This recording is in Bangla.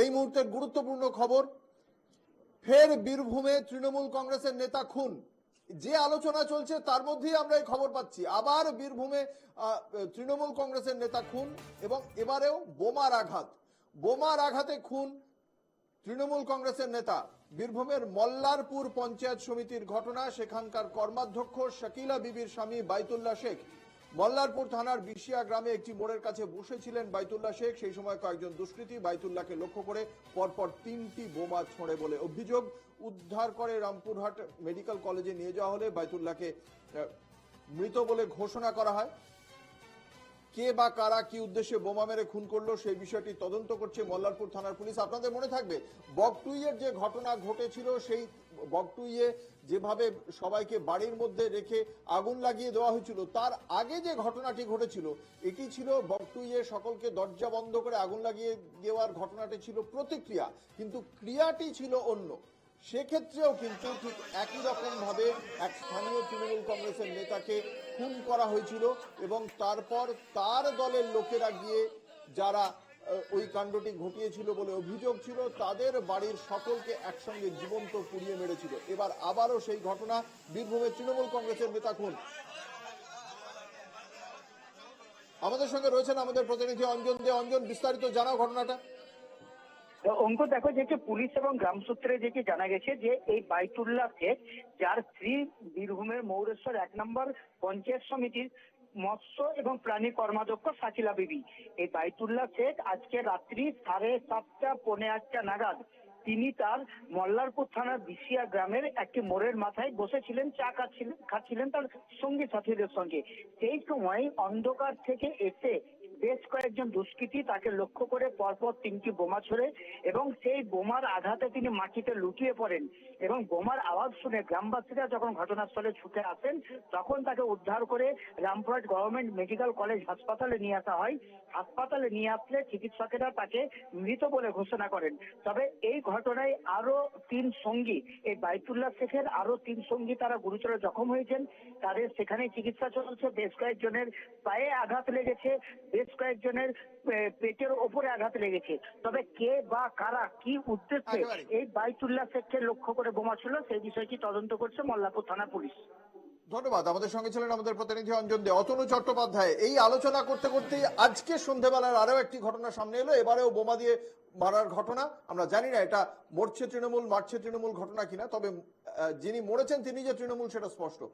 এই মুহূর্তের গুরুত্বপূর্ণ খবর, ফের বীরভূমে তৃণমূল কংগ্রেসের নেতা খুন। যে আলোচনা চলছে তার মধ্যেই আমরা এই খবর পাচ্ছি। আবার বীরভূমে তৃণমূল কংগ্রেসের নেতা খুন এবং এবারেও বোমার আঘাত। বোমার আঘাতে খুন তৃণমূল কংগ্রেসের নেতা। বীরভূমের মল্লারপুর পঞ্চায়েত সমিতির ঘটনা, সেখানকার কর্মাধ্যক্ষ শাকিলা বিবির স্বামী বাইতুল্লাহ শেখ। মল্লারপুর থানার বিশিয়া গ্রামে একটি মোড়ের কাছে বসেছিলেন বাইতুল্লাহ শেখ। সেই সময় কয়েকজন দুষ্কৃতী বাইতুল্লাহকে লক্ষ্য করে পরপর তিনটি বোমা ছোঁড়ে বলে অভিযোগ। উদ্ধার করে রামপুরহাট মেডিকেল কলেজে নিয়ে যাওয়া হলে বাইতুল্লাহকে মৃত বলে ঘোষণা করা হয়। কে বা কারা কি উদ্দেশ্যে বোমা মেরে খুন করল সেই বিষয়টি তদন্ত করছে মল্লারপুর থানার পুলিশ। আপনাদের মনে থাকবে, বকটুইয়ের যে ঘটনা ঘটেছিল, সেই বকটুইয়ে যেভাবে সবাইকে বাড়ির মধ্যে রেখে আগুন লাগিয়ে দেওয়া হয়েছিল, তার আগে যে ঘটনাটি ঘটেছিল, এটি ছিল বকটুইয়ে সকলকে দরজা বন্ধ করে আগুন লাগিয়ে দেওয়ার ঘটনাটি ছিল প্রতিক্রিয়া, কিন্তু ক্রিয়াটি ছিল অন্য। সেক্ষেত্রেও কিন্তু ঠিক একই রকম ভাবে এক স্থানীয় তৃণমূল কংগ্রেসের নেতাকে খুন করা হয়েছিল এবং তারপর তার দলের লোকেরা গিয়ে যারা ওই কাণ্ডটি ঘটিয়েছিল বলে অভিযোগ ছিল, তাদের বাড়ির সকলকে একসঙ্গে জীবন্ত পুড়িয়ে মেরেছিল। এবার আবারও সেই ঘটনা বীরভূমের তৃণমূল কংগ্রেসের নেতা খুন। আমাদের সঙ্গে রয়েছেন আমাদের প্রতিনিধি অঞ্জন দে। অঞ্জন, বিস্তারিত জানাও ঘটনাটা। অঙ্ক দেখো যেটি পুলিশ এবং গ্রাম সূত্রে যেটি জানা গেছে যে এই বাইতুল্লাহ শেখ যার স্ত্রী বীরভূমের মৌরেশ্বর এক নম্বর পঞ্চায়েত সমিতির মৎস্য এবং প্রাণী কর্মাধ্যক্ষ সাকিলা বিবি। এই বাইতুল্লাহ শেখ আজকে রাত্রি সাড়ে সাতটা, পৌনে আটটা নাগাদ তিনি তার মল্লারপুর থানার বিশিয়া গ্রামের একটি মোড়ের মাথায় বসেছিলেন, চা খাচ্ছিলেন খাচ্ছিলেন তার সঙ্গী সাথীদের সঙ্গে। সেই সময় অন্ধকার থেকে এসে বেশ কয়েকজন দুষ্কৃতী তাকে লক্ষ্য করে পরপর তিনটি বোমা ছোড়ে এবং সেই বোমার আঘাতে তিনি মাটিতে লুটিয়ে পড়েন এবং বোমার আওয়াজ শুনে গ্রামবাসীরা যখন ঘটনাস্থলে ছুটে আসেন, তখন তাকে উদ্ধার করে রামপুরহাট গভর্নমেন্ট মেডিকেল কলেজ হাসপাতালে নিয়ে আসা হয়। হাসপাতালে নিয়ে আসলে চিকিৎসকেরা তাকে মৃত বলে ঘোষণা করেন। তবে এই ঘটনায় আরও তিন সঙ্গী, এই বাইতুল্লাহ শেখের আরও তিন সঙ্গী তারা গুরুতর জখম হয়েছেন। তাদের সেখানে চিকিৎসা চলছে। বেশ কয়েকজনের পায়ে আঘাত লেগেছে। বেশ কয়েকজনের পেটের ওপরে আঘাত লেগেছে। তবে কে বা কারা কি উদ্দেশ্যে এই বাইতুল্লাহ শেখকে লক্ষ্য করে বোমা ছিল সেই বিষয়টি তদন্ত করছে মল্লাপুর থানা পুলিশ। ধন্যবাদ। আমাদের সঙ্গে ছিলেন আমাদের প্রতিনিধি অঞ্জন দে। অতনু চট্টোপাধ্যায় এই আলোচনা করতে করতে আজকে সন্ধেবেলার আরও একটি ঘটনা সামনে এলো। এবারেও বোমা দিয়ে মারার ঘটনা। আমরা জানি না এটা মরছে তৃণমূল মারছে তৃণমূল ঘটনা কিনা তবে যিনি মরেছেন তিনি যে তৃণমূল সেটা স্পষ্ট।